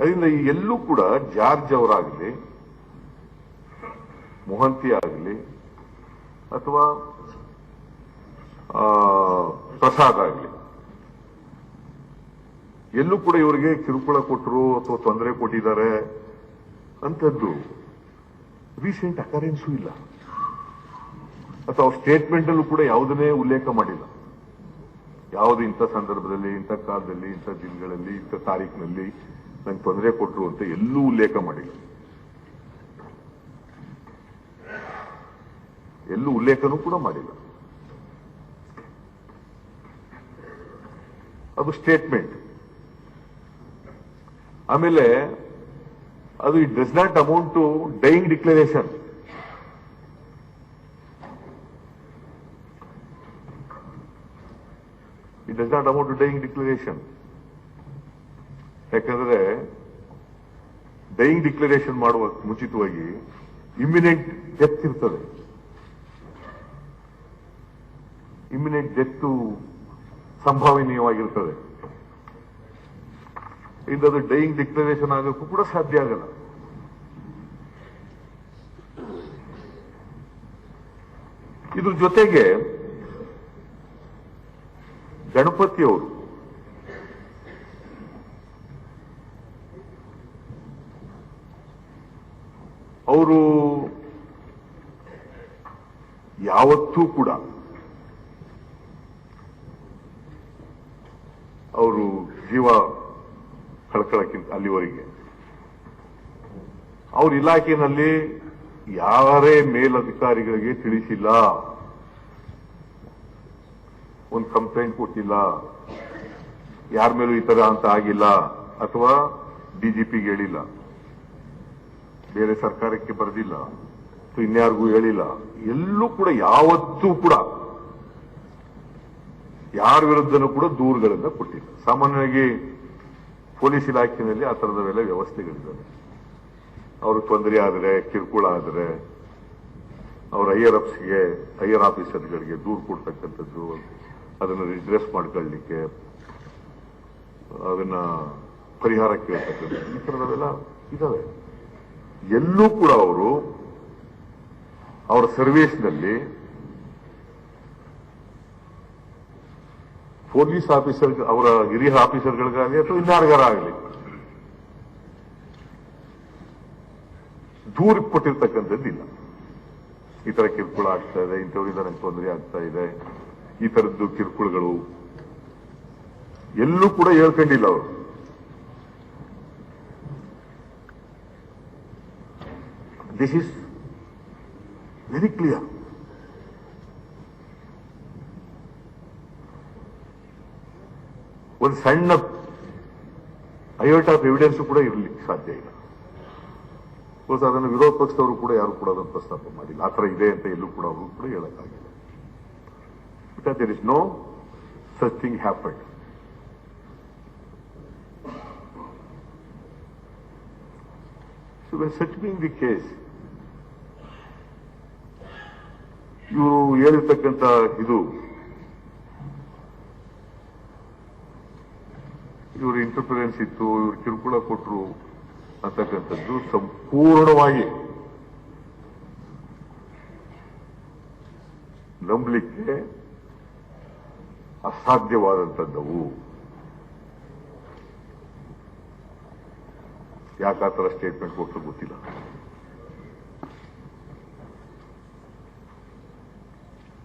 ಅದರಿಂದ ಎಲ್ಲೂ ಕೂಡ ಜಾರ್ಜ್ ಅವರಾಗಲಿ, ಮೊಹಂತಿ ಆಗಲಿ, ಅಥವಾ ಪ್ರಸಾದ್ ಆಗಲಿ, ಎಲ್ಲೂ ಕೂಡ ಇವರಿಗೆ ಕಿರುಕುಳ ಕೊಟ್ಟರು ಅಥವಾ ತೊಂದರೆ ಕೊಟ್ಟಿದ್ದಾರೆ ಅಂತದ್ದು ರೀಸೆಂಟ್ ಅಕರೆನ್ಸು ಇಲ್ಲ. ಅಥವಾ ಸ್ಟೇಟ್ಮೆಂಟ್ ಅಲ್ಲೂ ಕೂಡ ಯಾವುದನ್ನೇ ಉಲ್ಲೇಖ ಮಾಡಿಲ್ಲ. ಯಾವುದು ಇಂಥ ಸಂದರ್ಭದಲ್ಲಿ, ಇಂಥ ಕಾಲದಲ್ಲಿ, ಇಂಥ ದಿನಗಳಲ್ಲಿ, ಇಂಥ ತಾರೀಕಿನಲ್ಲಿ ನಂಗೆ ತೊಂದರೆ ಕೊಟ್ಟರು ಅಂತ ಎಲ್ಲೂ ಉಲ್ಲೇಖ ಮಾಡಿಲ್ಲ. ಎಲ್ಲೂ ಉಲ್ಲೇಖನೂ ಕೂಡ ಮಾಡಿಲ್ಲ. ಅದು ಸ್ಟೇಟ್ಮೆಂಟ್ ಆಮೇಲೆ ಅದು it does not amount to dying declaration it does not amount to dying declaration ಯಾಕಂದ್ರೆ ಡೈಯಿಂಗ್ ಡಿಕ್ಲರೇಷನ್ ಮಾಡುವ ಮುಂಚಿತವಾಗಿ ಇಮ್ಮಿನೆಂಟ್ ಡೆತ್ ಇರ್ತದೆ. ಇಮ್ಮಿನೆಂಟ್ ಡೆತ್ ಸಂಭಾವನೀಯವಾಗಿರ್ತದೆ. ಇಂದದು ಡೈಯಿಂಗ್ ಡಿಕ್ಲರೇಷನ್ ಆಗೋಕ್ಕೂ ಕೂಡ ಸಾಧ್ಯ ಆಗಲ್ಲ. ಇದ್ರ ಜೊತೆಗೆ ಗಣಪತಿಯವರು ಅವರು ಯಾವತ್ತೂ ಕೂಡ ಅವರು ಜೀವ ಕಳ್ಕೊಳ್ಳಕ್ಕಿಂತ ಅಲ್ಲಿವರೆಗೆ. ಅವ್ರ ಇಲಾಖೆಯಲ್ಲಿ ಯಾರೇ ಮೇಲಧಿಕಾರಿಗಳಿಗೆ ತಿಳಿಸಿಲ್ಲ, ಒಂದು ಕಂಪ್ಲೇಂಟ್ ಕೊಟ್ಟಿಲ್ಲ, ಯಾರ ಮೇಲೂ ಈ ತರ ಅಂತ ಆಗಿಲ್ಲ, ಅಥವಾ ಡಿಜಿಪಿಗೆ ಹೇಳಿಲ್ಲ. ಬೇರೆ ಸರ್ಕಾರಕ್ಕೆ ಬರೆದಿಲ್ಲ ಇನ್ಯಾರಿಗೂ ಹೇಳಿಲ್ಲ. ಎಲ್ಲೂ ಕೂಡ ಯಾವತ್ತೂ ಕೂಡ ಯಾರ ವಿರುದ್ಧನೂ ಕೂಡ ದೂರುಗಳನ್ನ ಕೊಟ್ಟಿಲ್ಲ. ಸಾಮಾನ್ಯವಾಗಿ ಪೊಲೀಸ್ ಇಲಾಖೆಯಲ್ಲಿ ಆ ತರದವೆಲ್ಲ ವ್ಯವಸ್ಥೆಗಳಿದ್ದಾವೆ. ಅವ್ರಿಗೆ ತೊಂದರೆ ಆದರೆ, ಕಿರುಕುಳ ಆದರೆ, ಅವ್ರ ಹೈಯರ್ ಅಪ್ಸ್ಗೆ ಹೈಯರ್ ಆಫೀಸರ್ಗಳಿಗೆ ದೂರು ಕೊಡ್ತಕ್ಕಂಥದ್ದು, ಅದನ್ನು ರಿಡ್ರೆಸ್ ಮಾಡ್ಕೊಳ್ಳಿಕ್ಕೆ, ಅದನ್ನ ಪರಿಹಾರ ಕೇಳ್ತಕ್ಕಂಥದ್ದು, ಈ ಥರದವೆಲ್ಲ ಇದಾವೆ ಎಲ್ಲೂ ಕೂಡ ಅವರು ಅವರ ಸರ್ವಿಸ್ನಲ್ಲಿ ಪೊಲೀಸ್ ಆಫೀಸರ್ ಅವರ ಹಿರಿಯ ಆಫೀಸರ್ಗಳಿಗಾಗಲಿ ಅಥವಾ ಇನ್ನಾರ್ಗಾರಾಗಲಿ ಆಗಲಿ ದೂರ ಕೊಟ್ಟಿರ್ತಕ್ಕಂಥದ್ದಿಲ್ಲ. ಈ ತರ ಕಿರುಕುಳ ಆಗ್ತಾ ಇದೆ ಇಂಥವ್ರಿಂದ ನಂಗೆ ತೊಂದರೆ ಆಗ್ತಾ ಇದೆ, ಈ ತರದ್ದು ಕಿರುಕುಳಗಳು ಎಲ್ಲೂ ಕೂಡ ಹೇಳ್ಕೊಂಡಿಲ್ಲ ಅವರು. ದಿಸ್ ಇಸ್ ವೆರಿ ಕ್ಲಿಯರ್ ಒಂದು ಸಣ್ಣ ಅಯೋಟ್ ಆಫ್ ಎವಿಡೆನ್ಸ್ ಕೂಡ ಇರಲಿಕ್ಕೆ ಸಾಧ್ಯ ಇಲ್ಲ ಬಿಕಾಸ್ ಅದನ್ನು ವಿರೋಧ ಪಕ್ಷದವರು ಕೂಡ ಯಾರು ಕೂಡ ಅದನ್ನು ಪ್ರಸ್ತಾಪ ಮಾಡಿಲ್ಲ ಆ ಥರ ಇದೆ ಅಂತ ಎಲ್ಲೂ ಕೂಡ ಅವರು ಕೂಡ ಹೇಳಕ್ಕಾಗಿಲ್ಲ because there is no such thing happen so when such being the case ಇವರು ಹೇಳಿರ್ತಕ್ಕಂಥ ಇದು. ಇವರು ಇಂಟರ್ಫರೆನ್ಸ್ ಇತ್ತು, ಇವರು ಕಿರುಕುಳ ಕೊಟ್ಟರು ಅಂತಕ್ಕಂಥದ್ದು ಸಂಪೂರ್ಣವಾಗಿ ನಂಬಲಿಕ್ಕೆ ಅಸಾಧ್ಯವಾದಂಥದ್ದವು. ಯಾಕಾತರ ಸ್ಟೇಟ್ಮೆಂಟ್ ಕೊಟ್ಟರು ಗೊತ್ತಿಲ್ಲ.